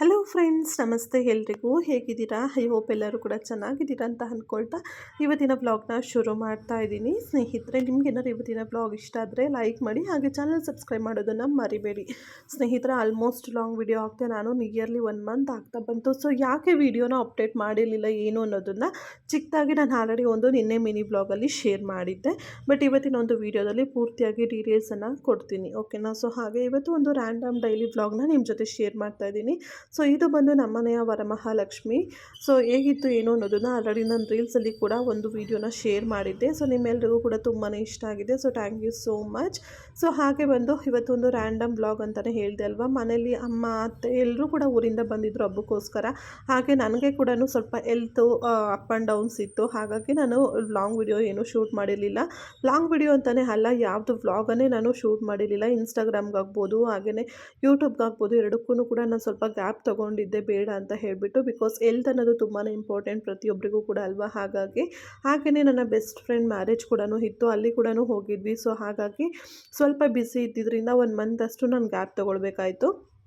Hello friends ನಮಸ್ತೆ ಎಲ್ರಿಗೂ. ಹೇಗಿದ್ದೀರಾ? ಐ ಹೋಪ್ ಎಲ್ಲರೂ ಕೂಡ ಚೆನ್ನಾಗಿದ್ದೀರಾ ಅಂತ ಅಂದ್ಕೊಳ್ತಾ ಇವತ್ತಿನ ಬ್ಲಾಗ್ನ ಶುರು ಮಾಡ್ತಾ ಇದ್ದೀನಿ. ಸ್ನೇಹಿತರೆ ನಿಮ್ಗೇನಾದ್ರು ಇವತ್ತಿನ ಬ್ಲಾಗ್ ಇಷ್ಟ ಆದರೆ ಲೈಕ್ ಮಾಡಿ, ಹಾಗೆ ಚಾನಲ್ ಸಬ್ಸ್ಕ್ರೈಬ್ ಮಾಡೋದನ್ನು ಮರಿಬೇಡಿ. ಸ್ನೇಹಿತರೆ ಆಲ್ಮೋಸ್ಟ್ ಲಾಂಗ್ ವಿಡಿಯೋ ಆಗ್ತಾ ನಾನು ನಿಯರ್ಲಿ ಒನ್ ಮಂತ್ ಆಗ್ತಾ ಬಂತು. ಸೊ ಯಾಕೆ ವಿಡಿಯೋನ ಅಪ್ಡೇಟ್ ಮಾಡಿರಲಿಲ್ಲ ಏನು ಅನ್ನೋದನ್ನು ಚಿಕ್ಕದಾಗಿ ನಾನು ಆಲ್ರೆಡಿ ಒಂದು ನಿನ್ನೆ ಮಿನಿ ಬ್ಲಾಗಲ್ಲಿ ಶೇರ್ ಮಾಡಿದ್ದೆ. ಬಟ್ ಇವತ್ತಿನ ಒಂದು ವಿಡಿಯೋದಲ್ಲಿ ಪೂರ್ತಿಯಾಗಿ ಡೀಟೇಲ್ಸನ್ನು ಕೊಡ್ತೀನಿ. ಓಕೆನಾ ಸೊ ಹಾಗೆ ಇವತ್ತು ಒಂದು ರ್ಯಾಂಡಮ್ ಡೈಲಿ ವ್ಲಾಗ್ನ ನಿಮ್ಮ ಜೊತೆ ಶೇರ್ ಮಾಡ್ತಾ ಇದ್ದೀನಿ. ಸೊ ಇದು ಬಂದು ನಮ್ಮನೆಯ ವರಮಹಾಲಕ್ಷ್ಮಿ. ಸೊ ಹೇಗಿತ್ತು ಏನು ಅನ್ನೋದನ್ನು ಆಲ್ರೆಡಿ ನಾನು ರೀಲ್ಸಲ್ಲಿ ಕೂಡ ಒಂದು ವಿಡಿಯೋನ ಶೇರ್ ಮಾಡಿದ್ದೆ. ಸೊ ನಿಮ್ಮೆಲ್ರಿಗೂ ಕೂಡ ತುಂಬಾ ಇಷ್ಟ ಆಗಿದೆ. So thank you so much so ಹಾಗೆ ಬಂದು ಇವತ್ತೊಂದು ರ್ಯಾಂಡಮ್ ಬ್ಲಾಗ್ ಅಂತಲೇ ಹೇಳಿದೆ ಅಲ್ವಾ? ಮನೇಲಿ ಅಮ್ಮ, ಅತ್ತೆ ಎಲ್ಲರೂ ಕೂಡ ಊರಿಂದ ಬಂದಿದ್ದರು ಹಬ್ಬಕ್ಕೋಸ್ಕರ. ಹಾಗೆ ನನಗೆ ಕೂಡ ಸ್ವಲ್ಪ ಎಲ್ತು ಅಪ್ ಆ್ಯಂಡ್ ಡೌನ್ಸ್ ಇತ್ತು. ಹಾಗಾಗಿ ನಾನು ಲಾಂಗ್ ವಿಡಿಯೋ ಏನೂ ಶೂಟ್ ಮಾಡಿರಲಿಲ್ಲ. ಲಾಂಗ್ ವಿಡಿಯೋ ಅಂತಲೇ ಅಲ್ಲ, ಯಾವುದು ವ್ಲಾಗನ್ನೇ ನಾನು ಶೂಟ್ ಮಾಡಿರಲಿಲ್ಲ. ಇನ್ಸ್ಟಾಗ್ರಾಮ್ಗಾಗ್ಬೋದು ಹಾಗೆಯೇ ಯೂಟ್ಯೂಬ್ಗಾಗ್ಬೋದು ಎರಡಕ್ಕೂ ಕೂಡ ನಾನು ಸ್ವಲ್ಪ ಗ್ಯಾಪ್ ತೊಗೊಂಡಿದ್ದೆ ಬೇಡ ಅಂತ ಹೇಳಿಬಿಟ್ಟು ಬಿಕಾಸ್ ಎಲ್ತ್ ಅನ್ನೋದು ತುಂಬಾ ಇಂಪಾರ್ಟೆಂಟ್ ಪ್ರತಿಯೊಬ್ಬರಿಗೂ ಕೂಡ ಅಲ್ವಾ? ಹಾಗಾಗಿ ಹಾಗೆಯೇ ನನ್ನ ಬೆಸ್ಟ್ ಫ್ರೆಂಡ್ ಮ್ಯಾರೇಜ್ ಕೂಡ ಇತ್ತು. ಅಲ್ಲಿ ಕೂಡ ಹೋಗಿದ್ವಿ. ಸೊ ಹಾಗಾಗಿ ಸ್ವಲ್ಪ ಬಿಸಿ ಇದ್ದಿದ್ದರಿಂದ ಒಂದು ಮಂತ್ ಅಷ್ಟು ನಾನು ಗ್ಯಾಪ್ ತೊಗೊಳ್ಬೇಕಾಯಿತು.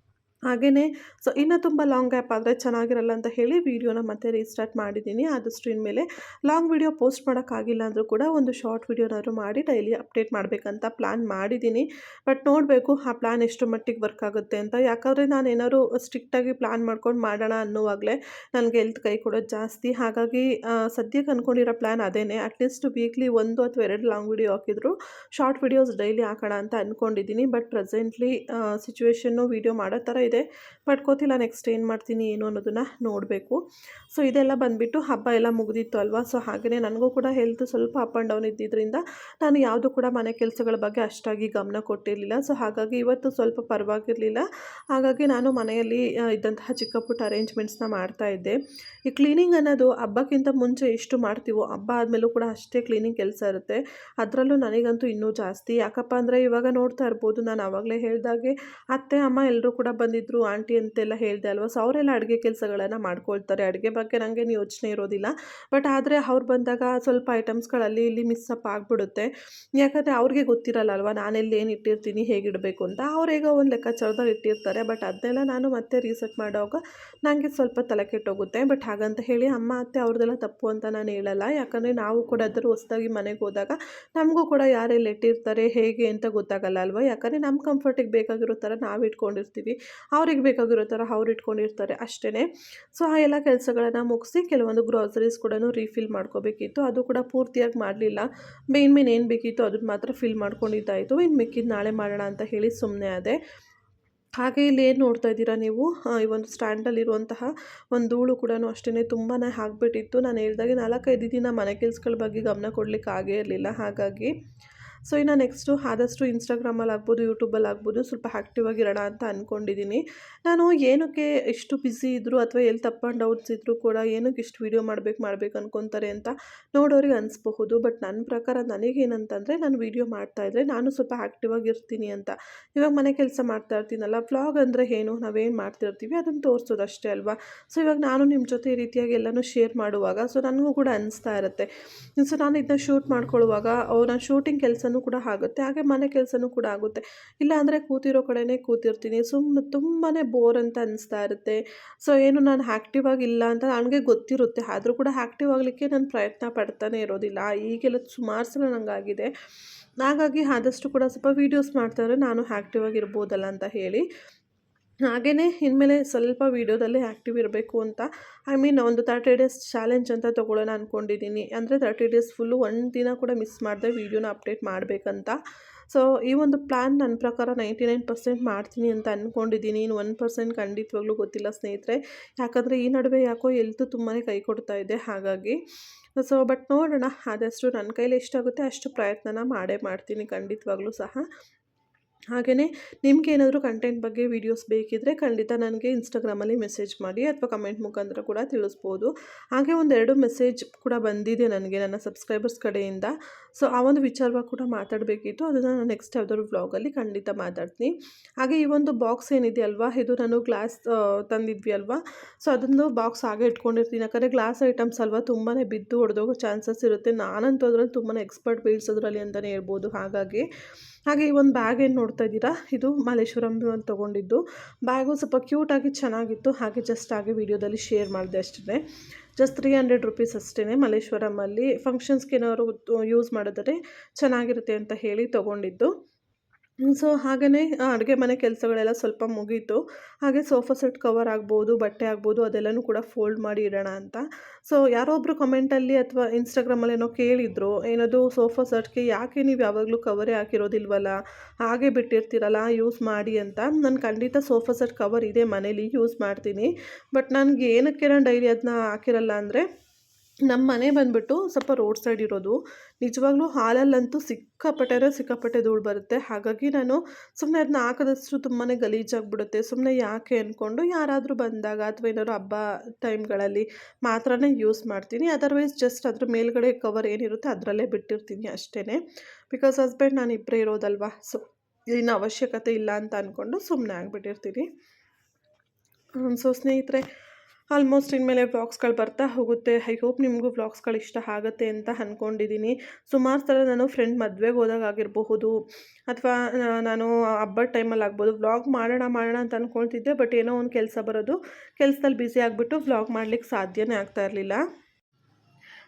ಹಾಗೆಯೇ ಸೊ ಇನ್ನೂ ತುಂಬ ಲಾಂಗ್ ಗ್ಯಾಪ್ ಆದರೆ ಚೆನ್ನಾಗಿರಲ್ಲ ಅಂತ ಹೇಳಿ ವೀಡಿಯೋನ ಮತ್ತೆ ರೀಸ್ಟಾರ್ಟ್ ಮಾಡಿದ್ದೀನಿ. ಆದಷ್ಟು ಇನ್ಮೇಲೆ ಲಾಂಗ್ ವೀಡಿಯೋ ಪೋಸ್ಟ್ ಮಾಡೋಕ್ಕಾಗಿಲ್ಲ ಅಂದರೂ ಕೂಡ ಒಂದು ಶಾರ್ಟ್ ವೀಡಿಯೋನಾದ್ರು ಮಾಡಿ ಡೈಲಿ ಅಪ್ಡೇಟ್ ಮಾಡಬೇಕಂತ ಪ್ಲ್ಯಾನ್ ಮಾಡಿದ್ದೀನಿ. ಬಟ್ ನೋಡಬೇಕು ಆ ಪ್ಲ್ಯಾನ್ ಎಷ್ಟು ಮಟ್ಟಿಗೆ ವರ್ಕ್ ಆಗುತ್ತೆ ಅಂತ. ಯಾಕಂದರೆ ನಾನು ಏನಾದ್ರು ಸ್ಟ್ರಿಕ್ಟಾಗಿ ಪ್ಲ್ಯಾನ್ ಮಾಡ್ಕೊಂಡು ಮಾಡೋಣ ಅನ್ನೋವಾಗಲೇ ನನಗೆ ಎಲ್ತ್ ಕೈ ಕೊಡೋದು ಜಾಸ್ತಿ. ಹಾಗಾಗಿ ಸದ್ಯಕ್ಕೆ ಅಂದ್ಕೊಂಡಿರೋ ಪ್ಲ್ಯಾನ್ ಅದೇನೆ. ಅಟ್ಲೀಸ್ಟ್ ವೀಕ್ಲಿ ಒಂದು ಅಥವಾ ಎರಡು ಲಾಂಗ್ ವೀಡಿಯೋ ಹಾಕಿದ್ರು ಶಾರ್ಟ್ ವೀಡಿಯೋಸ್ ಡೈಲಿ ಹಾಕೋಣ ಅಂತ ಅಂದ್ಕೊಂಡಿದ್ದೀನಿ ಬಟ್ ಪ್ರೆಸೆಂಟ್ಲಿ ಸಿಚುವೇಶನ್ನು ವೀಡಿಯೋ ಮಾಡೋ ಥರ ಇದೆ. ಪಡ್ಕೋತಿಲ್ಲ ನೆಕ್ಸ್ಟ್ ಏನು ಮಾಡ್ತೀನಿ, ಏನು ಅನ್ನೋದನ್ನು ನೋಡಬೇಕು. ಸೊ ಇದೆಲ್ಲ ಬಂದುಬಿಟ್ಟು ಹಬ್ಬ ಎಲ್ಲ ಮುಗಿದಿತ್ತು ಅಲ್ವಾ? ಸೊ ಹಾಗೆಯೇ ನನಗೂ ಕೂಡ ಹೆಲ್ತ್ ಸ್ವಲ್ಪ ಅಪ್ ಆ್ಯಂಡ್ ಡೌನ್ ಇದ್ದಿದ್ದರಿಂದ ನಾನು ಯಾವುದು ಕೂಡ ಮನೆ ಕೆಲಸಗಳ ಬಗ್ಗೆ ಅಷ್ಟಾಗಿ ಗಮನ ಕೊಟ್ಟಿರಲಿಲ್ಲ. ಸೊ ಹಾಗಾಗಿ ಇವತ್ತು ಸ್ವಲ್ಪ ಪರವಾಗಿರಲಿಲ್ಲ. ಹಾಗಾಗಿ ನಾನು ಮನೆಯಲ್ಲಿ ಇದ್ದಂತಹ ಚಿಕ್ಕ ಪುಟ್ಟ ಅರೇಂಜ್ಮೆಂಟ್ಸ್ನ ಮಾಡ್ತಾ ಇದ್ದೆ. ಈ ಕ್ಲೀನಿಂಗ್ ಅನ್ನೋದು ಹಬ್ಬಕ್ಕಿಂತ ಮುಂಚೆ ಎಷ್ಟು ಮಾಡ್ತೀವೋ ಹಬ್ಬ ಆದಮೇಲೂ ಕೂಡ ಅಷ್ಟೇ ಕ್ಲೀನಿಂಗ್ ಕೆಲಸ ಇರುತ್ತೆ. ಅದರಲ್ಲೂ ನನಗಂತೂ ಇನ್ನೂ ಜಾಸ್ತಿ. ಯಾಕಪ್ಪ ಅಂದರೆ ಇವಾಗ ನೋಡ್ತಾ ಇರ್ಬೋದು, ನಾನು ಆವಾಗಲೇ ಹೇಳಿದಾಗೆ ಅತ್ತೆ, ಅಮ್ಮ ಎಲ್ಲರೂ ಕೂಡ ಬಂದಿದ್ದರು ಆಂಟಿ ಅಂತೆಲ್ಲ ಹೇಳಿದೆ ಅಲ್ವಾ? ಸೊ ಅವರೆಲ್ಲ ಅಡುಗೆ ಕೆಲಸಗಳನ್ನು ಮಾಡ್ಕೊಳ್ತಾರೆ. ಅಡುಗೆ ಬಗ್ಗೆ ನನಗೇನು ಯೋಚನೆ ಇರೋದಿಲ್ಲ. ಬಟ್ ಆದರೆ ಅವ್ರು ಬಂದಾಗ ಸ್ವಲ್ಪ ಐಟಮ್ಸ್ಗಳಲ್ಲಿ ಇಲ್ಲಿ ಮಿಸ್ಸಪ್ ಆಗಿಬಿಡುತ್ತೆ. ಯಾಕಂದರೆ ಅವ್ರಿಗೆ ಗೊತ್ತಿರಲ್ಲ ಅಲ್ವಾ? ನಾನೆಲ್ಲಿ ಏನು ಇಟ್ಟಿರ್ತೀನಿ ಹೇಗಿಡಬೇಕು ಅಂತ. ಅವ್ರೀಗ ಒಂದು ಲೆಕ್ಕಾಚಾರದಲ್ಲಿ ಇಟ್ಟಿರ್ತಾರೆ. ಬಟ್ ಅದನ್ನೆಲ್ಲ ನಾನು ಮತ್ತೆ ರೀಸೆಟ್ ಮಾಡೋವಾಗ ನನಗೆ ಸ್ವಲ್ಪ ತಲೆ ಕೆಟ್ಟೋಗುತ್ತೆ. ಬಟ್ ಹಾಗಂತ ಹೇಳಿ ಅಮ್ಮ, ಅತ್ತೆ ಅವ್ರದ್ದೆಲ್ಲ ತಪ್ಪು ಅಂತ ನಾನು ಹೇಳಲ್ಲ. ಯಾಕಂದರೆ ನಾವು ಕೂಡ ಅದರ ಹೊಸದಾಗಿ ಮನೆಗೆ ಹೋದಾಗ ನಮಗೂ ಕೂಡ ಯಾರೆಲ್ಲ ಇಟ್ಟಿರ್ತಾರೆ ಹೇಗೆ ಅಂತ ಗೊತ್ತಾಗಲ್ಲ ಅಲ್ವಾ? ಯಾಕಂದರೆ ನಮ್ಮ ಕಂಫರ್ಟಿಗೆ ಬೇಕಾಗಿರೋ ಥರ ನಾವು ಇಟ್ಕೊಂಡಿರ್ತೀವಿ, ಅವ್ರಿಗೆ ಬೇಕಾಗಿರೋ ಥರ ಅವ್ರು ಇಟ್ಕೊಂಡಿರ್ತಾರೆ ಅಷ್ಟೇ ಸೊ ಆ ಎಲ್ಲ ಕೆಲಸಗಳನ್ನು ಮುಗಿಸಿ ಕೆಲವೊಂದು ಗ್ರಾಸರೀಸ್ ಕೂಡ ರೀಫಿಲ್ ಮಾಡ್ಕೋಬೇಕಿತ್ತು. ಅದು ಕೂಡ ಪೂರ್ತಿಯಾಗಿ ಮಾಡಲಿಲ್ಲ. ಮೇನ್ ಮೇನ್ ಏನು ಬೇಕಿತ್ತು ಅದನ್ನ ಮಾತ್ರ ಫಿಲ್ ಮಾಡ್ಕೊಂಡಿದ್ದಾಯಿತು. ಇನ್ನು ಮಿಕ್ಕಿದ್ದು ನಾಳೆ ಮಾಡೋಣ ಅಂತ ಹೇಳಿ ಸುಮ್ಮನೆ ಅದೇ ಹಾಗೆ ಇಲ್ಲಿ ಏನು ನೋಡ್ತಾ ಇದ್ದೀರಾ ನೀವು? ಈ ಒಂದು ಸ್ಟ್ಯಾಂಡಲ್ಲಿರುವಂತಹ ಒಂದು ಧೂಳು ಕೂಡ ಅಷ್ಟೇ ತುಂಬಾ ಆಗಿಬಿಟ್ಟಿತ್ತು ನಾನು ಹೇಳ್ದಾಗೆ ನಾಲ್ಕೈದು ದಿನ ಮನೆ ಕೆಲಸಗಳ ಬಗ್ಗೆ ಗಮನ ಕೊಡಲಿಕ್ಕೆ ಆಗೇ ಇರಲಿಲ್ಲ. ಹಾಗಾಗಿ ಸೊ ಇನ್ನು ನೆಕ್ಸ್ಟು ಆದಷ್ಟು ಇನ್ಸ್ಟಾಗ್ರಾಮಲ್ಲಿ ಆಗ್ಬೋದು, ಯೂಟ್ಯೂಬಲ್ಲಿ ಆಗ್ಬೋದು ಸ್ವಲ್ಪ ಆ್ಯಕ್ಟಿವ್ ಆಗಿರೋಣ ಅಂತ ಅಂದ್ಕೊಂಡಿದ್ದೀನಿ ನಾನು ಏನಕ್ಕೆ ಇಷ್ಟು ಬ್ಯುಸಿ ಇದ್ದರು ಅಥವಾ ಎಲ್ಲಿ ತಪ್ಪ ಆ್ಯಂಡ್ ಡೌಟ್ಸ್ ಇದ್ದರೂ ಕೂಡ ಏನಕ್ಕೆ ಇಷ್ಟು ವೀಡಿಯೋ ಮಾಡಬೇಕು ಮಾಡಬೇಕು ಅನ್ಕೊತಾರೆ ಅಂತ ನೋಡೋರಿಗೆ ಅನಿಸ್ಬಹುದು. ಬಟ್ ನನ್ನ ಪ್ರಕಾರ ನನಗೇನಂತಂದರೆ ನಾನು ವೀಡಿಯೋ ಮಾಡ್ತಾಯಿದ್ರೆ ನಾನು ಸ್ವಲ್ಪ ಆ್ಯಕ್ಟಿವ್ ಆಗಿರ್ತೀನಿ ಅಂತ. ಇವಾಗ ಮನೆ ಕೆಲಸ ಮಾಡ್ತಾ ಇರ್ತೀನಲ್ಲ ವ್ಲಾಗ್ ಅಂದರೆ ಏನು? ನಾವೇನು ಮಾಡ್ತಿರ್ತೀವಿ ಅದನ್ನು ತೋರಿಸೋದು ಅಷ್ಟೇ ಅಲ್ವಾ? ಸೊ ಇವಾಗ ನಾನು ನಿಮ್ಮ ಜೊತೆ ಈ ರೀತಿಯಾಗಿ ಎಲ್ಲನೂ ಶೇರ್ ಮಾಡುವಾಗ ಸೊ ನನಗೂ ಕೂಡ ಅನಿಸ್ತಾ ಇರುತ್ತೆ. ಸೊ ನಾನು ಇದನ್ನ ಶೂಟ್ ಮಾಡ್ಕೊಳ್ಳುವಾಗ, ಅವ್ರ ಶೂಟಿಂಗ್ ಕೆಲಸ ಕೂಡ ಆಗುತ್ತೆ, ಹಾಗೆ ಮನೆ ಕೆಲಸನೂ ಕೂಡ ಆಗುತ್ತೆ. ಇಲ್ಲ ಅಂದರೆ ಕೂತಿರೋ ಕಡೆನೇ ಕೂತಿರ್ತೀನಿ. ಸುಮ್ಮನೆ ತುಂಬಾ ಬೋರ್ ಅಂತ ಅನಿಸ್ತಾ ಇರುತ್ತೆ. ಸೊ ಏನು ನಾನು ಆ್ಯಕ್ಟಿವ್ ಆಗಿಲ್ಲ ಅಂತ ನನಗೆ ಗೊತ್ತಿರುತ್ತೆ. ಆದರೂ ಕೂಡ ಆ್ಯಕ್ಟಿವ್ ಆಗಲಿಕ್ಕೆ ನಾನು ಪ್ರಯತ್ನ ಪಡ್ತಾನೆ ಇರೋದಿಲ್ಲ. ಈಗೆಲ್ಲ ಸುಮಾರು ಸಲ ನನಗಾಗಿದೆ ಹಾಗಾಗಿ ಆದಷ್ಟು ಕೂಡ ಸ್ವಲ್ಪ ವೀಡಿಯೋಸ್ ಮಾಡ್ತಾರೆ ನಾನು ಆ್ಯಕ್ಟಿವ್ ಆಗಿರ್ಬೋದಲ್ಲ ಅಂತ ಹೇಳಿ. ಹಾಗೆಯೇ ಇನ್ಮೇಲೆ ಸ್ವಲ್ಪ ವೀಡಿಯೋದಲ್ಲೇ ಆ್ಯಕ್ಟಿವ್ ಇರಬೇಕು ಅಂತ. ಐ ಮೀನ್ ಒಂದು ತರ್ಟಿ ಡೇಸ್ ಚಾಲೆಂಜ್ ಅಂತ ತೊಗೊಳ್ಳೋಣ ಅಂದ್ಕೊಂಡಿದ್ದೀನಿ ಅಂದರೆ ತರ್ಟಿ ಡೇಸ್ ಫುಲ್ಲು ಒಂದು ದಿನ ಕೂಡ ಮಿಸ್ ಮಾಡಿದೆ ವೀಡಿಯೋನ ಅಪ್ಡೇಟ್ ಮಾಡಬೇಕಂತ. ಸೊ ಈ ಒಂದು ಪ್ಲ್ಯಾನ್ ನನ್ನ ಪ್ರಕಾರ ನೈಂಟಿ ನೈನ್ ಪರ್ಸೆಂಟ್ ಮಾಡ್ತೀನಿ ಅಂತ ಅಂದ್ಕೊಂಡಿದ್ದೀನಿ ಇನ್ನು ಒನ್ ಪರ್ಸೆಂಟ್ ಖಂಡಿತವಾಗ್ಲೂ ಗೊತ್ತಿಲ್ಲ ಸ್ನೇಹಿತರೆ. ಯಾಕಂದರೆ ಈ ನಡುವೆ ಯಾಕೋ ಎಲ್ತು ತುಂಬಾ ಕೈ ಕೊಡ್ತಾ ಇದೆ ಹಾಗಾಗಿ. ಸೊ ಬಟ್ ನೋಡೋಣ. ಆದಷ್ಟು ನನ್ನ ಕೈಲಿ ಎಷ್ಟಾಗುತ್ತೆ ಅಷ್ಟು ಪ್ರಯತ್ನನ ಮಾಡೇ ಮಾಡ್ತೀನಿ ಖಂಡಿತವಾಗ್ಲೂ ಸಹ. ಹಾಗೆಯೇ ನಿಮ್ಗೇನಾದರೂ ಕಂಟೆಂಟ್ ಬಗ್ಗೆ ವೀಡಿಯೋಸ್ ಬೇಕಿದ್ದರೆ ಖಂಡಿತ ನನಗೆ ಇನ್ಸ್ಟಾಗ್ರಾಮಲ್ಲಿ ಮೆಸೇಜ್ ಮಾಡಿ ಅಥವಾ ಕಮೆಂಟ್ ಮುಖಾಂತರ ಕೂಡ ತಿಳಿಸ್ಬೋದು. ಹಾಗೆ ಒಂದೆರಡು ಮೆಸೇಜ್ ಕೂಡ ಬಂದಿದೆ ನನಗೆ ನನ್ನ ಸಬ್ಸ್ಕ್ರೈಬರ್ಸ್ ಕಡೆಯಿಂದ. ಸೊ ಆ ಒಂದು ವಿಚಾರವಾಗಿ ಕೂಡ ಮಾತಾಡಬೇಕಿತ್ತು. ಅದನ್ನು ನಾನು ನೆಕ್ಸ್ಟ್ ಯಾವುದಾದ್ರು ವ್ಲಾಗಲ್ಲಿ ಖಂಡಿತ ಮಾತಾಡ್ತೀನಿ. ಹಾಗೆ ಈ ಒಂದು ಬಾಕ್ಸ್ ಏನಿದೆ ಅಲ್ವಾ? ಇದು ನಾನು ಗ್ಲಾಸ್ ತಂದಿದ್ವಿ ಅಲ್ವಾ? ಸೊ ಅದೊಂದು ಬಾಕ್ಸ್ ಹಾಗೆ ಇಟ್ಕೊಂಡಿರ್ತೀನಿ. ಯಾಕಂದರೆ ಗ್ಲಾಸ್ ಐಟಮ್ಸ್ ಅಲ್ವಾ? ತುಂಬಾ ಬಿದ್ದು ಹೊಡೆದೋಗೋ ಚಾನ್ಸಸ್ ಇರುತ್ತೆ. ನಾನಂತೂ ಅದರಲ್ಲಿ ತುಂಬಾ ಎಕ್ಸ್ಪರ್ಟ್ ಬೀಳ್ಸೋದ್ರಲ್ಲಿ ಅಂತಲೇ ಹೇಳ್ಬೋದು. ಹಾಗಾಗಿ ಹಾಗೆ ಈ ಒಂದು ಬ್ಯಾಗ್ ಏನು ನೋಡ್ತಾ ಇದ್ದೀರಾ? ಇದು ಮಲ್ಲೇಶ್ವರಂ ಅಂತ ತೊಗೊಂಡಿದ್ದು. ಬ್ಯಾಗು ಸ್ವಲ್ಪ ಕ್ಯೂಟಾಗಿ ಚೆನ್ನಾಗಿತ್ತು. ಹಾಗೆ ಜಸ್ಟ್ ಹಾಗೆ ವಿಡಿಯೋದಲ್ಲಿ ಶೇರ್ ಮಾಡಿದೆ ಅಷ್ಟೇ ಜಸ್ಟ್ ತ್ರೀ ಹಂಡ್ರೆಡ್ ರುಪೀಸ್ ಅಷ್ಟೇ ಮಲ್ಲೇಶ್ವರಮಲ್ಲಿ ಫಂಕ್ಷನ್ಸ್ಗೆ ಏನಾದ್ರು ಯೂಸ್ ಮಾಡಿದರೆ ಚೆನ್ನಾಗಿರುತ್ತೆ ಅಂತ ಹೇಳಿ ತೊಗೊಂಡಿದ್ದು. ಸೊ ಹಾಗೆಯೇ ಅಡುಗೆ ಮನೆ ಕೆಲಸಗಳೆಲ್ಲ ಸ್ವಲ್ಪ ಮುಗೀತು. ಹಾಗೆ ಸೋಫಾ ಸೆಟ್ ಕವರ್ ಆಗ್ಬೋದು, ಬಟ್ಟೆ ಆಗ್ಬೋದು, ಅದೆಲ್ಲನೂ ಕೂಡ ಫೋಲ್ಡ್ ಮಾಡಿ ಇಡೋಣ ಅಂತ. ಸೊ ಯಾರೋ ಒಬ್ಬರು ಕಮೆಂಟಲ್ಲಿ ಅಥವಾ ಇನ್ಸ್ಟಾಗ್ರಾಮಲ್ಲಿ ಏನೋ ಕೇಳಿದ್ರು, ಏನದು ಸೋಫಾ ಸೆಟ್ಗೆ ಯಾಕೆ ನೀವು ಯಾವಾಗಲೂ ಕವರೇ ಹಾಕಿರೋದಿಲ್ವಲ್ಲ? ಹಾಗೆ ಬಿಟ್ಟಿರ್ತೀರಲ್ಲ ಯೂಸ್ ಮಾಡಿ ಅಂತ. ನಾನು ಖಂಡಿತ ಸೋಫಾ ಸೆಟ್ ಕವರ್ ಇದೆ ಮನೇಲಿ ಯೂಸ್ ಮಾಡ್ತೀನಿ. ಬಟ್ ನನಗೆ ಏನಕ್ಕೆ ನಾನು ಡೈಲಿ ಅದನ್ನ ಹಾಕಿರಲ್ಲ ಅಂದರೆ ನಮ್ಮ ಮನೆ ಬಂದುಬಿಟ್ಟು ಸ್ವಲ್ಪ ರೋಡ್ ಸೈಡ್ ಇರೋದು. ನಿಜವಾಗ್ಲೂ ಹಾಲಲ್ಲಂತೂ ಸಿಕ್ಕಾಪಟ್ಟೆ ಸಿಕ್ಕಾಪಟ್ಟೆ ಧೂಳು ಬರುತ್ತೆ. ಹಾಗಾಗಿ ನಾನು ಸುಮ್ಮನೆ ಅದನ್ನ ಹಾಕದಷ್ಟು ತುಂಬಾ ಗಲೀಜಾಗಿಬಿಡುತ್ತೆ. ಸುಮ್ಮನೆ ಯಾಕೆ ಅಂದ್ಕೊಂಡು ಯಾರಾದರೂ ಬಂದಾಗ ಅಥವಾ ಏನಾದ್ರು ಹಬ್ಬ ಟೈಮ್ಗಳಲ್ಲಿ ಮಾತ್ರ ಯೂಸ್ ಮಾಡ್ತೀನಿ. ಅದರ್ವೈಸ್ ಜಸ್ಟ್ ಅದ್ರ ಮೇಲ್ಗಡೆ ಕವರ್ ಏನಿರುತ್ತೆ ಅದರಲ್ಲೇ ಬಿಟ್ಟಿರ್ತೀನಿ ಅಷ್ಟೇ ಬಿಕಾಸ್ ಹಸ್ಬೆಂಡ್ ನಾನು ಇಬ್ಬರೇ ಇರೋದಲ್ವಾ ಸೊ ಇನ್ನು ಅವಶ್ಯಕತೆ ಇಲ್ಲ ಅಂತ ಅಂದ್ಕೊಂಡು ಸುಮ್ಮನೆ ಆಗಿಬಿಟ್ಟಿರ್ತೀನಿ. ಸೊ ಸ್ನೇಹಿತರೆ ಆಲ್ಮೋಸ್ಟ್ ಇನ್ಮೇಲೆ ವ್ಲಾಗ್ಸ್ಗಳು ಬರ್ತಾ ಹೋಗುತ್ತೆ. ಐ ಹೋಪ್ ನಿಮಗೂ ವ್ಲಾಗ್ಸ್ಗಳು ಇಷ್ಟ ಆಗುತ್ತೆ ಅಂತ ಅಂದ್ಕೊಂಡಿದ್ದೀನಿ ಸುಮಾರು ಥರ ನಾನು ಫ್ರೆಂಡ್ ಮದುವೆಗೆ ಹೋದಾಗ ಆಗಿರಬಹುದು, ಅಥವಾ ನಾನು ಹಬ್ಬದ ಟೈಮಲ್ಲಿ ಆಗ್ಬೋದು, ವ್ಲಾಗ್ ಮಾಡೋಣ ಮಾಡೋಣ ಅಂತ ಅಂದ್ಕೊಳ್ತಿದ್ದೆ ಬಟ್ ಏನೋ ಒಂದು ಕೆಲಸ ಬರೋದು. ಕೆಲಸದಲ್ಲಿ ಬ್ಯುಸಿ ಆಗಿಬಿಟ್ಟು ವ್ಲಾಗ್ ಮಾಡ್ಲಿಕ್ಕೆ ಸಾಧ್ಯವೇ ಆಗ್ತಾ ಇರಲಿಲ್ಲ.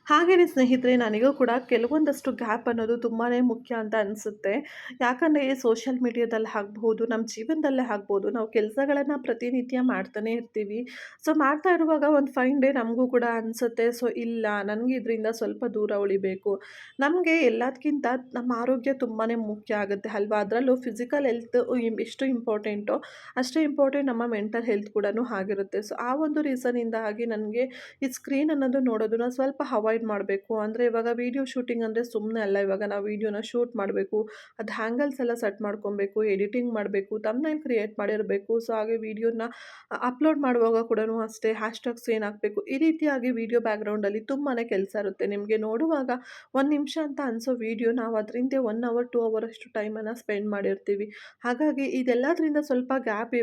ಹಾಗೆಯೇ ಸ್ನೇಹಿತರೆ, ನನಗೂ ಕೂಡ ಕೆಲವೊಂದಷ್ಟು ಗ್ಯಾಪ್ ಅನ್ನೋದು ತುಂಬಾ ಮುಖ್ಯ ಅಂತ ಅನಿಸುತ್ತೆ. ಯಾಕಂದರೆ ಸೋಷಿಯಲ್ ಮೀಡಿಯಾದಲ್ಲಿ ಆಗ್ಬೋದು ನಮ್ಮ ಜೀವನದಲ್ಲೇ ಆಗ್ಬೋದು ನಾವು ಕೆಲಸಗಳನ್ನು ಪ್ರತಿನಿತ್ಯ ಮಾಡ್ತಾನೆ ಇರ್ತೀವಿ. ಸೊ, ಮಾಡ್ತಾ ಇರುವಾಗ ಒಂದು ಫೈನ್ ಡೇ ನಮಗೂ ಕೂಡ ಅನಿಸುತ್ತೆ. ಸೊ, ಇಲ್ಲ, ನನಗೆ ಇದರಿಂದ ಸ್ವಲ್ಪ ದೂರ ಉಳಿಬೇಕು. ನಮಗೆ ಎಲ್ಲದಕ್ಕಿಂತ ನಮ್ಮ ಆರೋಗ್ಯ ತುಂಬಾ ಮುಖ್ಯ ಆಗುತ್ತೆ ಅಲ್ವಾ? ಅದರಲ್ಲೂ ಫಿಸಿಕಲ್ ಹೆಲ್ತ್ ಎಷ್ಟು ಇಂಪಾರ್ಟೆಂಟೋ ಅಷ್ಟೇ ಇಂಪಾರ್ಟೆಂಟ್ ನಮ್ಮ ಮೆಂಟಲ್ ಹೆಲ್ತ್ ಕೂಡ ಆಗಿರುತ್ತೆ. ಸೊ, ಆ ಒಂದು ರೀಸನಿಂದಾಗಿ ನನಗೆ ಈ ಸ್ಕ್ರೀನ್ ಅನ್ನೋದು ನೋಡೋದನ್ನ ಸ್ವಲ್ಪ ಅವಾಯ್ಡ್ ಅವಾಯ್ಡ್ ಮಾಡಬೇಕು. ಅಂದರೆ ಇವಾಗ ವೀಡಿಯೋ ಶೂಟಿಂಗ್ ಅಂದರೆ ಸುಮ್ಮನೆ ಅಲ್ಲ, ಇವಾಗ ನಾವು ವೀಡಿಯೋನ ಶೂಟ್ ಮಾಡಬೇಕು. ಅದು ಹ್ಯಾಂಗಲ್ಸ್ ಎಲ್ಲ ಸೆಟ್ ಮಾಡ್ಕೊಬೇಕು ಎಡಿಟಿಂಗ್ ಮಾಡಬೇಕು ತಮ್ಮನೇನು ಕ್ರಿಯೇಟ್ ಮಾಡಿರಬೇಕು. ಸೊ ಹಾಗೆ ವೀಡಿಯೋನ ಅಪ್ಲೋಡ್ ಮಾಡುವಾಗ ಕೂಡ ಅಷ್ಟೇ ಹ್ಯಾಶ್ಟ್ಯಾಗ್ಸ್ ಏನು ಹಾಕಬೇಕು. ಈ ರೀತಿಯಾಗಿ ವೀಡಿಯೋ ಬ್ಯಾಕ್ಗ್ರೌಂಡಲ್ಲಿ ತುಂಬಾ ಕೆಲಸ ಇರುತ್ತೆ. ನಿಮಗೆ ನೋಡುವಾಗ ಒಂದು ನಿಮಿಷ ಅಂತ ಅನಿಸೋ ವೀಡಿಯೋ ನಾವು ಅದರಿಂದ ಒನ್ ಅವರ್ ಟೂ ಅವರ್ ಅಷ್ಟು ಟೈಮನ್ನು ಸ್ಪೆಂಡ್ ಮಾಡಿರ್ತೀವಿ. ಹಾಗಾಗಿ ಇದೆಲ್ಲದರಿಂದ ಸ್ವಲ್ಪ ಗ್ಯಾಪ್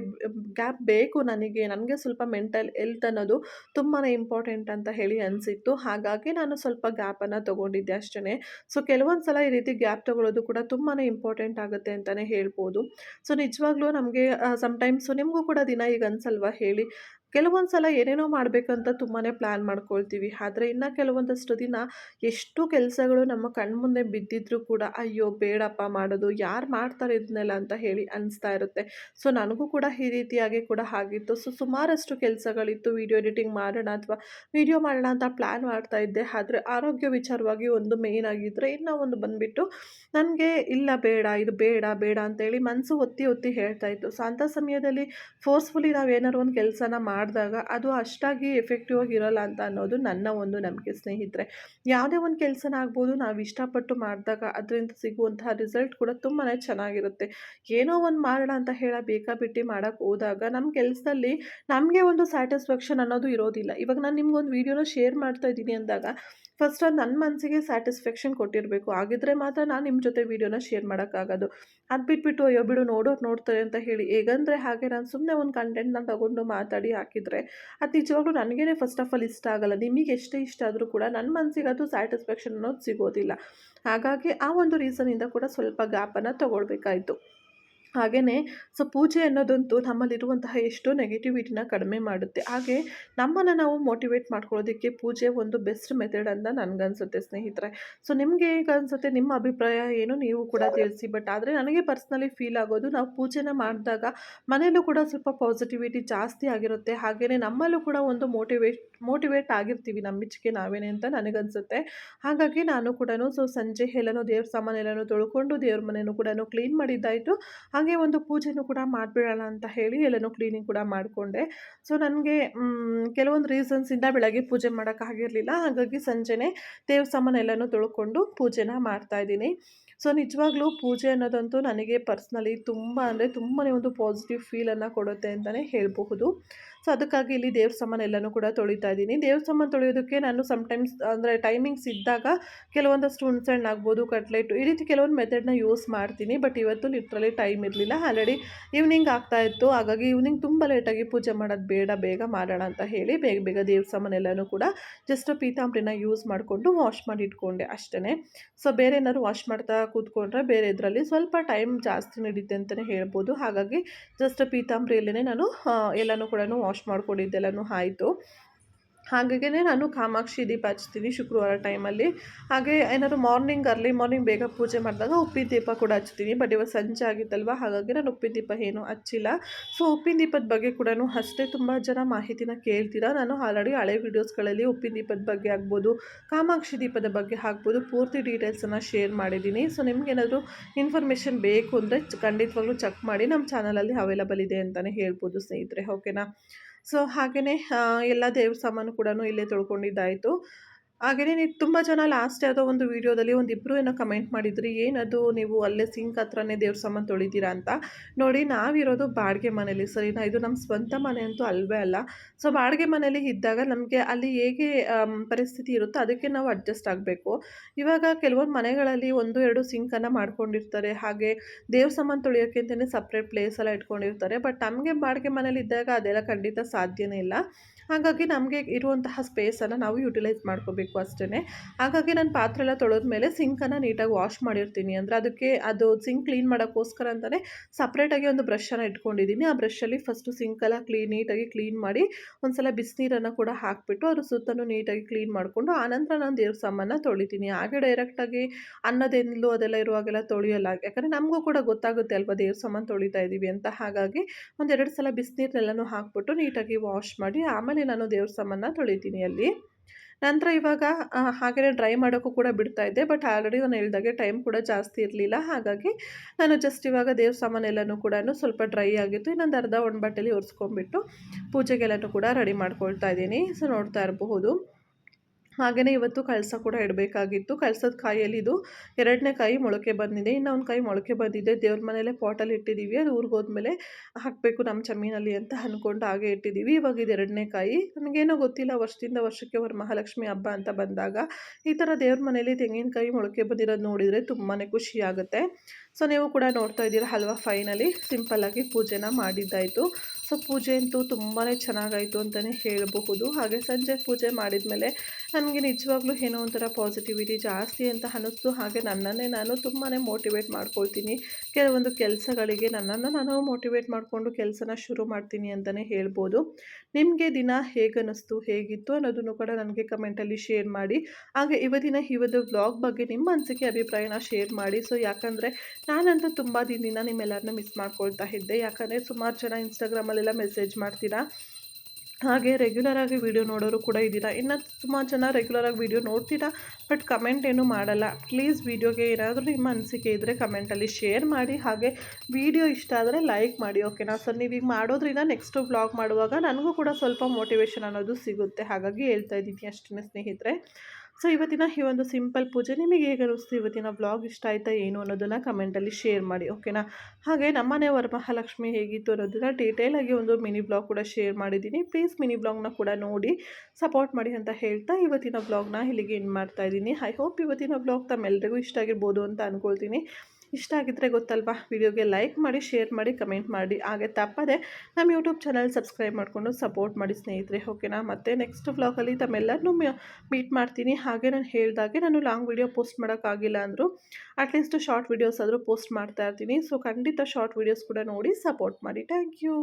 ಗ್ಯಾಪ್ ಬೇಕು ನನಗೆ. ನನಗೆ ಸ್ವಲ್ಪ ಮೆಂಟಲ್ ಹೆಲ್ತ್ ಅನ್ನೋದು ತುಂಬಾ ಇಂಪಾರ್ಟೆಂಟ್ ಅಂತ ಹೇಳಿ ಅನಿಸಿತ್ತು. ಹಾಗಾಗಿ ನಾನು ಸ್ವಲ್ಪ ಗ್ಯಾಪನ್ನು ತೊಗೊಂಡಿದ್ದೆ ಅಷ್ಟೇ ಸೊ ಕೆಲವೊಂದು ಸಲ ಈ ರೀತಿ ಗ್ಯಾಪ್ ತೊಗೊಳ್ಳೋದು ಕೂಡ ತುಂಬಾ ಇಂಪಾರ್ಟೆಂಟ್ ಆಗುತ್ತೆ ಅಂತಲೇ ಹೇಳ್ಬೋದು. ಸೊ, ನಿಜವಾಗ್ಲೂ ನಮಗೆ ಸಮ್ಟೈಮ್ಸು ನಿಮಗೂ ಕೂಡ ದಿನ ಈಗ ಅನ್ಸಲ್ವಾ ಹೇಳಿ? ಕೆಲವೊಂದು ಸಲ ಏನೇನೋ ಮಾಡಬೇಕಂತ ತುಂಬಾ ಪ್ಲ್ಯಾನ್ ಮಾಡ್ಕೊಳ್ತೀವಿ. ಆದರೆ ಇನ್ನು ಕೆಲವೊಂದಷ್ಟು ದಿನ ಎಷ್ಟು ಕೆಲಸಗಳು ನಮ್ಮ ಕಣ್ಮುಂದೆ ಬಿದ್ದಿದ್ರೂ ಕೂಡ, ಅಯ್ಯೋ, ಬೇಡಪ್ಪ ಮಾಡೋದು, ಯಾರು ಮಾಡ್ತಾರೆ ಇದನ್ನೆಲ್ಲ ಅಂತ ಹೇಳಿ ಅನಿಸ್ತಾ ಇರುತ್ತೆ. ಸೊ ನನಗೂ ಕೂಡ ಈ ರೀತಿಯಾಗಿ ಕೂಡ ಆಗಿತ್ತು. ಸೊ ಸುಮಾರಷ್ಟು ಕೆಲಸಗಳಿತ್ತು. ವೀಡಿಯೋ ಎಡಿಟಿಂಗ್ ಮಾಡೋಣ ಅಥವಾ ವೀಡಿಯೋ ಮಾಡೋಣ ಅಂತ ಪ್ಲ್ಯಾನ್ ಮಾಡ್ತಾ ಇದ್ದೆ. ಆದರೆ ಆರೋಗ್ಯ ವಿಚಾರವಾಗಿ ಒಂದು ಮೇಯ್ನ್ ಆಗಿದ್ದರೆ ಇನ್ನೂ ಒಂದು ಬಂದುಬಿಟ್ಟು ನನಗೆ, ಇಲ್ಲ, ಬೇಡ, ಇದು ಬೇಡ ಬೇಡ ಅಂತೇಳಿ ಮನಸ್ಸು ಒತ್ತಿ ಒತ್ತಿ ಹೇಳ್ತಾ ಇತ್ತು. ಸೊ ಅಂಥ ಸಮಯದಲ್ಲಿ ಫೋರ್ಸ್ಫುಲಿ ನಾವು ಏನಾದ್ರು ಒಂದು ಕೆಲಸನ ಮಾಡಿ ಮಾಡಿದಾಗ ಅದು ಅಷ್ಟಾಗಿ ಎಫೆಕ್ಟಿವ್ ಆಗಿ ಇರೋಲ್ಲ ಅಂತ ಅನ್ನೋದು ನನ್ನ ಒಂದು ನಂಬಿಕೆ ಸ್ನೇಹಿತರೆ. ಯಾವುದೇ ಒಂದು ಕೆಲಸನ ಆಗ್ಬೋದು, ನಾವು ಇಷ್ಟಪಟ್ಟು ಮಾಡಿದಾಗ ಅದರಿಂದ ಸಿಗುವಂತಹ ರಿಸಲ್ಟ್ ಕೂಡ ತುಂಬಾ ಚೆನ್ನಾಗಿರುತ್ತೆ. ಏನೋ ಒಂದು ಮಾಡೋಣ ಅಂತ ಹೇಳ ಬೇಕಾಬಿಟ್ಟು ಮಾಡೋಕ್ಕೆ ಹೋದಾಗ ನಮ್ಮ ಕೆಲಸದಲ್ಲಿ ನಮಗೆ ಒಂದು ಸ್ಯಾಟಿಸ್ಫ್ಯಾಕ್ಷನ್ ಅನ್ನೋದು ಇರೋದಿಲ್ಲ. ಇವಾಗ ನಾನು ನಿಮ್ಗೊಂದು ವೀಡಿಯೋನ ಶೇರ್ ಮಾಡ್ತಾ ಇದ್ದೀನಿ ಅಂದಾಗ ಫಸ್ಟ್ ಅದು ನನ್ನ ಮನಸ್ಸಿಗೆ ಸ್ಯಾಟಿಸ್ಫ್ಯಾಕ್ಷನ್ ಕೊಟ್ಟಿರಬೇಕು. ಆಗಿದ್ರೆ ಮಾತ್ರ ನಾನು ನಿಮ್ಮ ಜೊತೆ ವೀಡಿಯೋನ ಶೇರ್ ಮಾಡೋಕ್ಕಾಗೋದು ಅದು ಬಿಟ್ಬಿಟ್ಟು, ಅಯ್ಯೋ ಬಿಡು, ನೋಡೋರು ನೋಡ್ತಾರೆ ಅಂತ ಹೇಳಿ. ಹೇಗಂದರೆ ಹಾಗೆ ನಾನು ಸುಮ್ಮನೆ ಒಂದು ಕಂಟೆಂಟ್ನ ತಗೊಂಡು ಮಾತಾಡಿ ಹಾಕಿದರೆ, ಅದು ನಿಜವಾಗ್ಲೂ ನನಗೇ ಫಸ್ಟ್ ಆಫ್ ಆಲ್ ಇಷ್ಟ ಆಗಲ್ಲ. ನಿಮಗೆ ಎಷ್ಟೇ ಇಷ್ಟ ಆದರೂ ಕೂಡ ನನ್ನ ಮನಸ್ಸಿಗೆ ಅದು ಸ್ಯಾಟಿಸ್ಫ್ಯಾಕ್ಷನ್ ಅನ್ನೋದು ಸಿಗೋದಿಲ್ಲ. ಹಾಗಾಗಿ ಆ ಒಂದು ರೀಸನಿಂದ ಕೂಡ ಸ್ವಲ್ಪ ಗ್ಯಾಪನ್ನು ತೊಗೊಳ್ಬೇಕಾಯಿತು. ಹಾಗೆಯೇ ಸೊ ಪೂಜೆ ಅನ್ನೋದಂತೂ ನಮ್ಮಲ್ಲಿರುವಂತಹ ಎಷ್ಟೋ ನೆಗೆಟಿವಿಟಿನ ಕಡಿಮೆ ಮಾಡುತ್ತೆ. ಹಾಗೆ ನಮ್ಮನ್ನು ನಾವು ಮೋಟಿವೇಟ್ ಮಾಡ್ಕೊಳ್ಳೋದಕ್ಕೆ ಪೂಜೆ ಒಂದು ಬೆಸ್ಟ್ ಮೆಥಡ್ ಅಂತ ನನಗನ್ಸುತ್ತೆ ಸ್ನೇಹಿತರೆ. ಸೊ ನಿಮಗೆ ಹೇಗೆ ಅನಿಸುತ್ತೆ? ನಿಮ್ಮ ಅಭಿಪ್ರಾಯ ಏನು? ನೀವು ಕೂಡ ತಿಳಿಸಿ. ಬಟ್ ಆದರೆ ನನಗೆ ಪರ್ಸ್ನಲಿ ಫೀಲ್ ಆಗೋದು ನಾವು ಪೂಜೆನ ಮಾಡಿದಾಗ ಮನೆಯಲ್ಲೂ ಕೂಡ ಸ್ವಲ್ಪ ಪಾಸಿಟಿವಿಟಿ ಜಾಸ್ತಿ ಆಗಿರುತ್ತೆ. ಹಾಗೆಯೇ ನಮ್ಮಲ್ಲೂ ಕೂಡ ಒಂದು ಮೋಟಿವೇಟ್ ಮೋಟಿವೇಟ್ ಆಗಿರ್ತೀವಿ ನಂಬಿಕೆ ನಾವೇನೆ ಅಂತ ನನಗನ್ಸುತ್ತೆ. ಹಾಗಾಗಿ ನಾನು ಕೂಡ ಸೊ ಸಂಜೆ ಎಲ್ಲನೂ ದೇವ್ರ ಸಾಮಾನು ಎಲ್ಲನೂ ತೊಳ್ಕೊಂಡು ದೇವ್ರ ಮನೆಯೂ ಕೂಡ ಕ್ಲೀನ್ ಮಾಡಿದ್ದಾಯಿತು. ಹಾಗೆ ಒಂದು ಪೂಜೆನೂ ಕೂಡ ಮಾಡಿಬಿಡೋಣ ಅಂತ ಹೇಳಿ ಎಲ್ಲನೂ ಕ್ಲೀನಿಂಗ್ ಕೂಡ ಮಾಡಿಕೊಂಡೆ. ಸೊ ನನಗೆ ಕೆಲವೊಂದು ರೀಸನ್ಸಿಂದ ಬೆಳಗ್ಗೆ ಪೂಜೆ ಮಾಡೋಕ್ಕಾಗಿರಲಿಲ್ಲ ಹಾಗಾಗಿ ಸಂಜೆನೇ ದೇವ್ರ ಸಾಮಾನು ಎಲ್ಲನೂ ತೊಳ್ಕೊಂಡು ಪೂಜೆನ ಮಾಡ್ತಾಯಿದ್ದೀನಿ ಸೊ ನಿಜವಾಗ್ಲೂ ಪೂಜೆ ಅನ್ನೋದಂತೂ ನನಗೆ ಪರ್ಸ್ನಲಿ ತುಂಬ ಅಂದರೆ ತುಂಬಾ ಒಂದು ಪಾಸಿಟಿವ್ ಫೀಲನ್ನು ಕೊಡುತ್ತೆ ಅಂತಲೇ ಹೇಳಬಹುದು. ಸೊ ಅದಕ್ಕಾಗಿ ಇಲ್ಲಿ ದೇವ್ರ ಸಾಮಾನು ಎಲ್ಲನೂ ಕೂಡ ತೊಳಿತಾ ಇದ್ದೀನಿ. ದೇವ್ರ ಸಾಮಾನು ತೊಳೆಯೋದಕ್ಕೆ ನಾನು ಸಮ್ಟೈಮ್ಸ್ ಅಂದರೆ ಟೈಮಿಂಗ್ಸ್ ಇದ್ದಾಗ ಕೆಲವೊಂದಷ್ಟು ಹುಣ್ಸೆಹಣ್ಣು ಆಗ್ಬೋದು, ಕಟ್ಲೆಟ್, ಈ ರೀತಿ ಕೆಲವೊಂದು ಮೆಥಡ್ನ ಯೂಸ್ ಮಾಡ್ತೀನಿ. ಬಟ್ ಇವತ್ತು ಲಿಟ್ರಲಿ ಟೈಮ್ ಇರಲಿಲ್ಲ. ಆಲ್ರೆಡಿ ಈವ್ನಿಂಗ್ ಆಗ್ತಾ ಇತ್ತು. ಹಾಗಾಗಿ ಈವ್ನಿಂಗ್ ತುಂಬ ಲೇಟಾಗಿ ಪೂಜೆ ಮಾಡೋದು ಬೇಡ, ಬೇಗ ಮಾಡೋಣ ಅಂತ ಹೇಳಿ ಬೇಗ ಬೇಗ ದೇವ್ರ ಸಾಮಾನು ಎಲ್ಲನೂ ಕೂಡ ಜಸ್ಟ್ ಪೀತಾಂಬ್ರಿನ ಯೂಸ್ ಮಾಡಿಕೊಂಡು ವಾಶ್ ಮಾಡಿ ಇಟ್ಕೊಂಡೆ ಅಷ್ಟೇ ಸೊ ಬೇರೆ ಏನಾದ್ರು ವಾಶ್ ಮಾಡ್ತಾ ಕೂತ್ಕೊಂಡ್ರೆ ಬೇರೆ ಇದರಲ್ಲಿ ಸ್ವಲ್ಪ ಟೈಮ್ ಜಾಸ್ತಿ ನಡೀತೆ ಅಂತಲೇ ಹೇಳ್ಬೋದು. ಹಾಗಾಗಿ ಜಸ್ಟ್ ಪೀತಾಂಬ್ರಿಯಲ್ಲೇ ನಾನು ಎಲ್ಲನೂ ಕೂಡ ವಾಶ್ ಮಾಡ್ಕೊಂಡಿದ್ದೆಲ್ಲನೂ ಆಯಿತು. ಹಾಗಾಗಿ ನಾನು ಕಾಮಾಕ್ಷಿ ದೀಪ ಹಚ್ತೀನಿ ಶುಕ್ರವಾರ ಟೈಮಲ್ಲಿ ಹಾಗೆ ಏನಾದ್ರು ಮಾರ್ನಿಂಗ್ ಅರ್ಲಿ ಮಾರ್ನಿಂಗ್ ಬೇಗ ಪೂಜೆ ಮಾಡಿದಾಗ ಉಪ್ಪಿನ ದೀಪ ಕೂಡ ಹಚ್ತೀನಿ ಬಟ್ ಇವಾಗ ಸಂಜೆ ಆಗಿತ್ತಲ್ವ? ಹಾಗಾಗಿ ನಾನು ಉಪ್ಪಿನ ದೀಪ ಏನು ಹಚ್ಚಿಲ್ಲ. ಸೊ ಉಪ್ಪಿನ ದೀಪದ ಬಗ್ಗೆ ಕೂಡ ಅಷ್ಟೇ ತುಂಬ ಜನ ಮಾಹಿತಿನ ಕೇಳ್ತೀರಾ? ನಾನು ಆಲ್ರೆಡಿ ಹಳೆ ವೀಡಿಯೋಸ್ಗಳಲ್ಲಿ ಉಪ್ಪಿನ ದೀಪದ ಬಗ್ಗೆ ಆಗ್ಬೋದು, ಕಾಮಾಕ್ಷಿ ದೀಪದ ಬಗ್ಗೆ ಆಗ್ಬೋದು ಪೂರ್ತಿ ಡೀಟೇಲ್ಸನ್ನು ಶೇರ್ ಮಾಡಿದ್ದೀನಿ. ಸೊ ನಿಮ್ಗೇನಾದರೂ ಇನ್ಫಾರ್ಮೇಷನ್ ಬೇಕು ಅಂದರೆ ಖಂಡಿತವಾಗ್ಲೂ ಚೆಕ್ ಮಾಡಿ. ನಮ್ಮ ಚಾನಲಲ್ಲಿ ಅವೈಲಬಲ್ ಇದೆ ಅಂತಲೇ ಹೇಳ್ಬೋದು ಸ್ನೇಹಿತರೆ ಓಕೆನಾ ಸೊ ಹಾಗೆಯೇ ಎಲ್ಲ ದೇವ್ರ ಸಾಮಾನು ಕೂಡ ಇಲ್ಲೇ ತೊಳ್ಕೊಂಡಿದ್ದಾಯಿತು. ಹಾಗೆಯೇ ನೀವು ತುಂಬ ಜನ ಲಾಸ್ಟ್ ಯಾವುದೋ ಒಂದು ವೀಡಿಯೋದಲ್ಲಿ ಒಂದಿಬ್ಬರು ಏನೋ ಕಮೆಂಟ್ ಮಾಡಿದ್ರಿ, ಏನದು ನೀವು ಅಲ್ಲೇ ಸಿಂಕ್ ಹತ್ರನೇ ದೇವ್ರ ಸಾಮಾನು ತೊಳಿತೀರಾ ಅಂತ ನೋಡಿ ನಾವಿರೋದು ಬಾಡಿಗೆ ಮನೇಲಿ ಸರಿನಾ ಇದು ನಮ್ಮ ಸ್ವಂತ ಮನೆ ಅಂತೂ ಅಲ್ವೇ ಅಲ್ಲ. ಸೊ ಬಾಡಿಗೆ ಮನೇಲಿ ಇದ್ದಾಗ ನಮಗೆ ಅಲ್ಲಿ ಹೇಗೆ ಪರಿಸ್ಥಿತಿ ಇರುತ್ತೋ ಅದಕ್ಕೆ ನಾವು ಅಡ್ಜಸ್ಟ್ ಆಗಬೇಕು. ಇವಾಗ ಕೆಲವೊಂದು ಮನೆಗಳಲ್ಲಿ ಒಂದು, ಎರಡು ಸಿಂಕನ್ನು ಮಾಡ್ಕೊಂಡಿರ್ತಾರೆ, ಹಾಗೆ ದೇವ್ರ ಸಾಮಾನು ತೊಳೆಯೋಕ್ಕೆ ಅಂತಲೇ ಸಪ್ರೇಟ್ ಪ್ಲೇಸ್ ಎಲ್ಲ ಇಟ್ಕೊಂಡಿರ್ತಾರೆ ಬಟ್ ನಮಗೆ ಬಾಡಿಗೆ ಮನೇಲಿ ಇದ್ದಾಗ ಅದೆಲ್ಲ ಖಂಡಿತ ಸಾಧ್ಯನೇ ಇಲ್ಲ. ಹಾಗಾಗಿ ನಮಗೆ ಇರುವಂತಹ ಸ್ಪೇಸನ್ನು ನಾವು ಯುಟಿಲೈಸ್ ಮಾಡ್ಕೋಬೇಕು ಅಷ್ಟೇ ಹಾಗಾಗಿ ನಾನು ಪಾತ್ರೆ ಎಲ್ಲ ತೊಳೆದ್ಮೇಲೆ ಸಿಂಕನ್ನು ನೀಟಾಗಿ ವಾಶ್ ಮಾಡಿರ್ತೀನಿ. ಅಂದರೆ ಅದಕ್ಕೆ ಅದು ಸಿಂಕ್ ಕ್ಲೀನ್ ಮಾಡೋಕ್ಕೋಸ್ಕರ ಅಂತಲೇ ಸಪ್ರೇಟಾಗಿ ಒಂದು ಬ್ರಷನ್ನು ಇಟ್ಕೊಂಡಿದ್ದೀನಿ ಆ ಬ್ರಷಲ್ಲಿ ಫಸ್ಟು ಸಿಂಕೆಲ್ಲ ಕ್ಲೀನ್ ನೀಟಾಗಿ ಕ್ಲೀನ್ ಮಾಡಿ ಒಂದ್ಸಲ ಬಿಸಿನೀರನ್ನು ಕೂಡ ಹಾಕಿಬಿಟ್ಟು ಅದ್ರ ಸುತ್ತಲೂ ನೀಟಾಗಿ ಕ್ಲೀನ್ ಮಾಡಿಕೊಂಡು ಆನಂತರ ನಾನು ದೇವ್ರ ಸಾಮಾನ ತೊಳಿತೀನಿ. ಹಾಗೆ ಡೈರೆಕ್ಟಾಗಿ ಅನ್ನದೆಂದು ಅದೆಲ್ಲ ಇರುವಾಗೆಲ್ಲ ತೊಳೆಯಲ್ಲ. ಯಾಕಂದರೆ ನಮಗೂ ಕೂಡ ಗೊತ್ತಾಗುತ್ತೆ ಅಲ್ವಾ ದೇವ್ರ ಸಾಮಾನು ತೊಳಿತಾ ಇದ್ದೀವಿ ಅಂತ. ಹಾಗಾಗಿ ಒಂದೆರಡು ಸಲ ಬಿಸಿನೀರನ್ನೆಲ್ಲನೂ ಹಾಕ್ಬಿಟ್ಟು ನೀಟಾಗಿ ವಾಶ್ ಮಾಡಿ ಆಮೇಲೆ ನಾನು ದೇವ್ರ ಸಾಮಾನ ತೊಳಿತೀನಿ ಅಲ್ಲಿ. ನಂತರ ಇವಾಗ ಹಾಗೆಯೇ ಡ್ರೈ ಮಾಡೋಕ್ಕೂ ಕೂಡ ಬಿಡ್ತಾ ಇದ್ದೆ ಬಟ್ ಆಲ್ರೆಡಿ ನಾನು ಹೇಳ್ದಾಗೆ ಟೈಮ್ ಕೂಡ ಜಾಸ್ತಿ ಇರಲಿಲ್ಲ. ಹಾಗಾಗಿ ನಾನು ಜಸ್ಟ್ ಇವಾಗ ದೇವ್ರ ಸಾಮಾನೆಲ್ಲನೂ ಕೂಡ ಸ್ವಲ್ಪ ಡ್ರೈ ಆಗಿತ್ತು, ಇನ್ನೊಂದು ಅರ್ಧ ಒಂದು ಬಟ್ಟೆಲಿ ಒರೆಸ್ಕೊಂಡ್ಬಿಟ್ಟು ಪೂಜೆಗೆಲ್ಲನೂ ಕೂಡ ರೆಡಿ ಮಾಡ್ಕೊಳ್ತಾ ಇದ್ದೀನಿ. ಸೊ ನೋಡ್ತಾ ಇರಬಹುದು. ಹಾಗೆಯೇ ಇವತ್ತು ಕಳಸ ಕೂಡ ಇಡಬೇಕಾಗಿತ್ತು. ಕಳಸದ ಕಾಯಲ್ಲಿ ಇದು ಎರಡನೇ ಕಾಯಿ ಮೊಳಕೆ ಬಂದಿದೆ. ಇನ್ನು ಒಂದು ಕಾಯಿ ಮೊಳಕೆ ಬಂದಿದೆ. ದೇವ್ರ ಮನೇಲೆ ಪಾಟಲ್ಲಿ ಇಟ್ಟಿದ್ದೀವಿ ಅದು ಊರಿಗೆ ಹೋದ್ಮೇಲೆ ಹಾಕಬೇಕು ನಮ್ಮ ಜಮೀನಲ್ಲಿ ಅಂತ ಅಂದ್ಕೊಂಡು ಹಾಗೆ ಇಟ್ಟಿದ್ದೀವಿ ಇವಾಗ ಇದು ಎರಡನೇ ಕಾಯಿ ನನಗೇನೋ ಗೊತ್ತಿಲ್ಲ. ವರ್ಷದಿಂದ ವರ್ಷಕ್ಕೆ ವರಮಹಾಲಕ್ಷ್ಮಿ ಹಬ್ಬ ಅಂತ ಬಂದಾಗ ಈ ಥರ ದೇವ್ರ ಮನೇಲಿ ತೆಂಗಿನಕಾಯಿ ಮೊಳಕೆ ಬಂದಿರೋದು ನೋಡಿದರೆ ತುಂಬಾ ಖುಷಿ ಆಗುತ್ತೆ. ಸೊ, ನೀವು ಕೂಡ ನೋಡ್ತಾ ಇದ್ದೀರಾ ಹಲ್ವಾ ಫೈನಲಿ. ಸಿಂಪಲ್ಲಾಗಿ ಪೂಜೆನ ಮಾಡಿದ್ದಾಯಿತು. ಸೊ ಪೂಜೆ ಅಂತೂ ತುಂಬಾ ಚೆನ್ನಾಗಾಯಿತು ಅಂತಲೇ ಹೇಳಬಹುದು. ಹಾಗೆ ಸಂಜೆ ಪೂಜೆ ಮಾಡಿದ ಮೇಲೆ ನನಗೆ ನಿಜವಾಗ್ಲೂ ಏನೋ ಒಂಥರ ಪಾಸಿಟಿವಿಟಿ ಜಾಸ್ತಿ ಅಂತ ಅನ್ನಿಸ್ತು. ಹಾಗೆ ನನ್ನನ್ನೇ ನಾನು ತುಂಬಾ ಮೋಟಿವೇಟ್ ಮಾಡ್ಕೊಳ್ತೀನಿ. ಕೆಲವೊಂದು ಕೆಲಸಗಳಿಗೆ ನನ್ನನ್ನು ನಾನು ಮೋಟಿವೇಟ್ ಮಾಡಿಕೊಂಡು ಕೆಲಸನ ಶುರು ಮಾಡ್ತೀನಿ ಅಂತಲೇ ಹೇಳ್ಬೋದು. ನಿಮಗೆ ದಿನ ಹೇಗನ್ನಿಸ್ತು, ಹೇಗಿತ್ತು ಅನ್ನೋದನ್ನು ಕೂಡ ನನಗೆ ಕಮೆಂಟಲ್ಲಿ ಶೇರ್ ಮಾಡಿ. ಹಾಗೆ ಇವತ್ತಿನ ಒಂದು ವ್ಲಾಗ್ ಬಗ್ಗೆ ನಿಮ್ಮ ಅನಿಸಿಕೆ, ಅಭಿಪ್ರಾಯನ ಶೇರ್ ಮಾಡಿ. ಸೊ ಯಾಕಂದರೆ ನಾನಂತೂ ತುಂಬ ದಿನದಿಂದ ನಿಮ್ಮೆಲ್ಲರನ್ನೂ ಮಿಸ್ ಮಾಡ್ಕೊಳ್ತಾ ಇದ್ದೆ. ಯಾಕಂದರೆ ಸುಮಾರು ಜನ ಇನ್ಸ್ಟಾಗ್ರಾಮಲ್ಲೆಲ್ಲ ಮೆಸೇಜ್ ಮಾಡ್ತೀರಾ? ಹಾಗೆ ರೆಗ್ಯುಲರಾಗಿ ವಿಡಿಯೋ ನೋಡೋರು ಕೂಡ ಇದ್ದೀರಾ? ಇನ್ನು ತುಂಬ ಜನ ರೆಗ್ಯುಲರಾಗಿ ವೀಡಿಯೋ ನೋಡ್ತೀರಾ? ಬಟ್ ಕಮೆಂಟ್ ಏನೂ ಮಾಡಲ್ಲ. ಪ್ಲೀಸ್ ವೀಡಿಯೋಗೆ ಏನಾದರೂ ನಿಮ್ಮ ಅನಿಸಿಕೆ ಇದ್ದರೆ ಕಮೆಂಟಲ್ಲಿ ಶೇರ್ ಮಾಡಿ. ಹಾಗೆ ವೀಡಿಯೋ ಇಷ್ಟ ಆದರೆ ಲೈಕ್ ಮಾಡಿ ಓಕೆನಾ ಸರ್ ನೀವೀಗ ಮಾಡೋದ್ರಿಂದ ನೆಕ್ಸ್ಟು ಬ್ಲಾಗ್ ಮಾಡುವಾಗ ನನಗೂ ಕೂಡ ಸ್ವಲ್ಪ ಮೋಟಿವೇಶನ್ ಅನ್ನೋದು ಸಿಗುತ್ತೆ. ಹಾಗಾಗಿ ಹೇಳ್ತಾ ಇದ್ದೀನಿ ಅಷ್ಟೇ ಸ್ನೇಹಿತರೆ. ಸೊ ಇವತ್ತಿನ ಈ ಒಂದು ಸಿಂಪಲ್ ಪೂಜೆ ನಿಮಗೆ ಹೇಗೆ ಅನಿಸ್ತು? ಇವತ್ತಿನ ವ್ಲಾಗ್ ಇಷ್ಟ ಆಯಿತಾ ಏನು ಅನ್ನೋದನ್ನು ಕಮೆಂಟಲ್ಲಿ ಶೇರ್ ಮಾಡಿ ಓಕೆನಾ ಹಾಗೆ ನಮ್ಮನೆ ವರಮಹಾಲಕ್ಷ್ಮಿ ಹೇಗಿತ್ತು ಅನ್ನೋದನ್ನು ಡೀಟೇಲಾಗಿ ಒಂದು ಮಿನಿ ಬ್ಲಾಗ್ ಕೂಡ ಶೇರ್ ಮಾಡಿದ್ದೀನಿ. ಪ್ಲೀಸ್ ಮಿನಿ ಬ್ಲಾಗ್ನ ಕೂಡ ನೋಡಿ ಸಪೋರ್ಟ್ ಮಾಡಿ ಅಂತ ಹೇಳ್ತಾ ಇವತ್ತಿನ ವ್ಲಾಗ್ನ ಇಲ್ಲಿಗೆ ಏನು ಮಾಡ್ತಾ ಇದ್ದೀನಿ. ಐ ಹೋಪ್ ಇವತ್ತಿನ ಬ್ಲಾಗ್ ತಮ್ಮೆಲ್ಲರಿಗೂ ಇಷ್ಟ ಆಗಿರ್ಬೋದು ಅಂತ ಅಂದ್ಕೊಳ್ತೀನಿ ಇಷ್ಟ ಆಗಿದ್ದರೆ ಗೊತ್ತಲ್ವಾ? ವಿಡಿಯೋಗೆ ಲೈಕ್ ಮಾಡಿ, ಶೇರ್ ಮಾಡಿ, ಕಮೆಂಟ್ ಮಾಡಿ. ಹಾಗೆ ತಪ್ಪದೆ ನಮ್ಮ ಯೂಟ್ಯೂಬ್ ಚಾನಲ್ ಸಬ್ಸ್ಕ್ರೈಬ್ ಮಾಡಿಕೊಂಡು ಸಪೋರ್ಟ್ ಮಾಡಿ ಸ್ನೇಹಿತರೆ, ಓಕೆನಾ? ಮತ್ತೆ ನೆಕ್ಸ್ಟ್ ವ್ಲಾಗಲ್ಲಿ ತಮ್ಮೆಲ್ಲರನ್ನೂ ಮೀಟ್ ಮಾಡ್ತೀನಿ. ಹಾಗೆ ನಾನು ಹೇಳಿದಾಗೆ ನಾನು ಲಾಂಗ್ ವಿಡಿಯೋ ಪೋಸ್ಟ್ ಮಾಡೋಕ್ಕಾಗಿಲ್ಲ ಅಂದರೂ. ಅಟ್ಲೀಸ್ಟ್ ಶಾರ್ಟ್ ವೀಡಿಯೋಸ್ ಆದರೂ ಪೋಸ್ಟ್ ಮಾಡ್ತಾ ಇರ್ತೀನಿ. ಸೊ ಖಂಡಿತ ಶಾರ್ಟ್ ವೀಡಿಯೋಸ್ ಕೂಡ ನೋಡಿ ಸಪೋರ್ಟ್ ಮಾಡಿ. Thank you